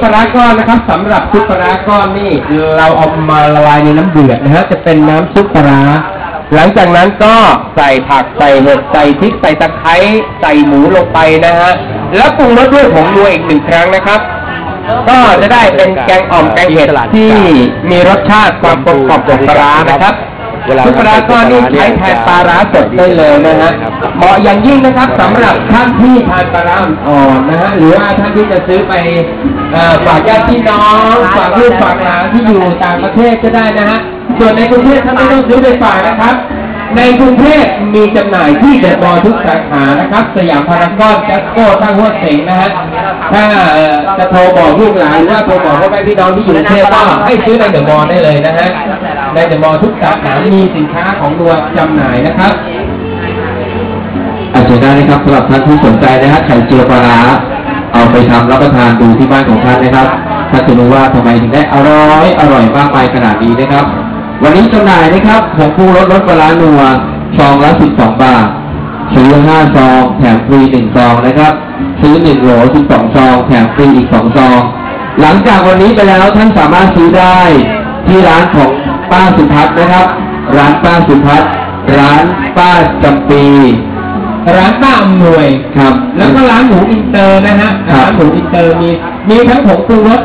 ปลาร้าก้อนนะครับสำหรับซุปปลาร้าก้อนนี่เราเอามาละลายในน้ำเดือดนะฮะจะเป็นน้ำซุปปลาหลังจากนั้นก็ใส่ผักใส่เห็ดใส่พริกใส่ตะไคร้ใส่หมูลงไปนะฮะแล้วปรุงรสด้วยผงนัวอีกหนึ่งครั้งนะครับ ก็จะได้เป็นแกงอ่อมแกงเห็ดที่มีรสชาติความกลมกล่อมของปลานะครับ เวลาซุปปลาร้าก้อนนี่ใช้แทนปลาร้าสดได้เลยนะฮะเหมาะอย่างยิ่งนะครับสำหรับท่านที่ทานปลาร้าอ่อนนะฮะหรือว่าท่านที่จะซื้อไปเอ่อฝากญาติพี่น้องฝากลูกฝากหลานที่อยู่ต่างประเทศก็ได้นะฮะส่วนในกรุงเทพท่านไม่ต้องซื้อไปฝากนะครับ ในกรุงเทพมีจำหน่ายที่เดอะมอลล์ทุกสาขานะครับ สยามพารากอนแจ็คโก้ตั้งหัวเสงนะฮะถ้าเอ่อจะโทรบอกลูกหลานหรือว่าโทรบอกพ่อแม่พี่น้องที่อยู่กรุงเทพก็ให้ซื้อในเดอะมอลล์ได้เลยนะฮะ ในเดอะมอลล์ทุกสาขามีสินค้าของนัวจำหน่ายนะครับอาจจะได้นะครับสำหรับท่านที่สนใจนะฮะไข่เจียวปลาร้าเอาไปทำรับประทานดูที่บ้านของท่านนะครับท่านจะรู้ว่าทำไมถึงได้อร่อยอร่อยมากมายขนาดนี้นะครับ วันนี้จำหน่ายนะครับของปรุงรสรสปลาร้านัวซองละ12 บาทซื้อ5ซองแถมฟรี1ซองนะครับ ซื้อ1โหล12ซองแถมฟรีอีก2ซอง หลังจากวันนี้ไปแล้วท่านสามารถซื้อได้ที่ร้านของ ป้าสุพัฒน์นะครับ ร้านป้าสุพัฒน์ร้านป้าจำปี ร้านป้าอำนวย ครับ แล้วก็ร้านหมูอินเตอร์นะฮะครับ ร้านหมูอินเตอร์มีมีทั้งผงปรุงรส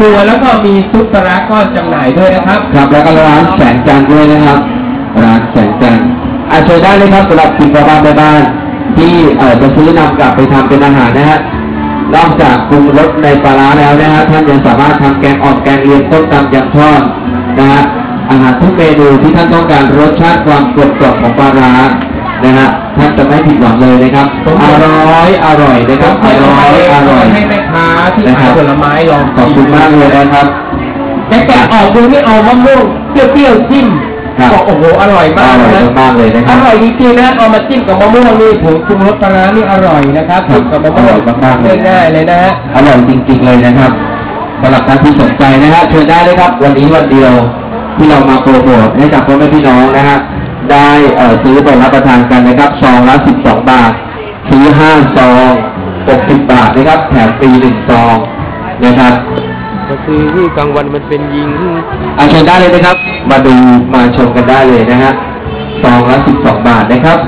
นัวแล้วก็มีซุปปลาร้าก้อนจำหน่ายด้วยนะครับ ครับแล้วก็ร้านแสงจันทร์ด้วยนะครับ ร้านแสงจันทร์อาเชิญได้เลยครับสำหรับคุณพ่อบ้านแม่บ้าน ที่เอ่อจะซื้อนำกลับไปทำเป็นอาหารนะฮะนอกจากปรุงรสในปลาร้าแล้วนะฮะท่านยังสามารถทำแกงอ่อมแกงเลียงต้มตำยำทอดนะฮะ อาหารทุกเมนูที่ท่านต้องการรสชาติความกรอบกรอบของปลาร้านะฮะท่านจะไม่ผิดหวังเลยนะครับ อร่อยอร่อยนะครับอร่อยอร่อยให้แม่ค้าที่นะคขารัยบผลไม้ลองขอบคุณมากเลยนะครับแต่แกะออกดูนี่เอามะม่วงเปรี้ยวๆจิ้มครับบอกโอ้โหอร่อยมากอร่อยนะมากๆเลยนะคอรับร่อยจริงๆนะเอามาจิ้มกับมะม่วงนี่ผงปรุงรสปลาร้านี่อร่อยนะครับครับจิ้มกับมะม่วงอร่อยมากๆเลยง่ายๆเลยนะฮะอร่อยจริงๆเลยนะครับสำหรับท่านที่สนใจนะฮะเชิญได้เลยครับ วันนี้วันเดียว ที่เรามาโปรโมทให้กับพ่อแม่พี่น้องนะฮะได้เอ่อซื้อไปรับประทานกันนะครับซองละ 12 บาท ซื้อ 5 ซอง 60 บาทนะครับ แถมฟรี1ซองนะครับก็คือที่กลางวันมันเป็นยิงอาเชิญได้เลยนะครับ มาดูมาชมกันได้เลยนะฮะซองละ 12 บาทนะครับ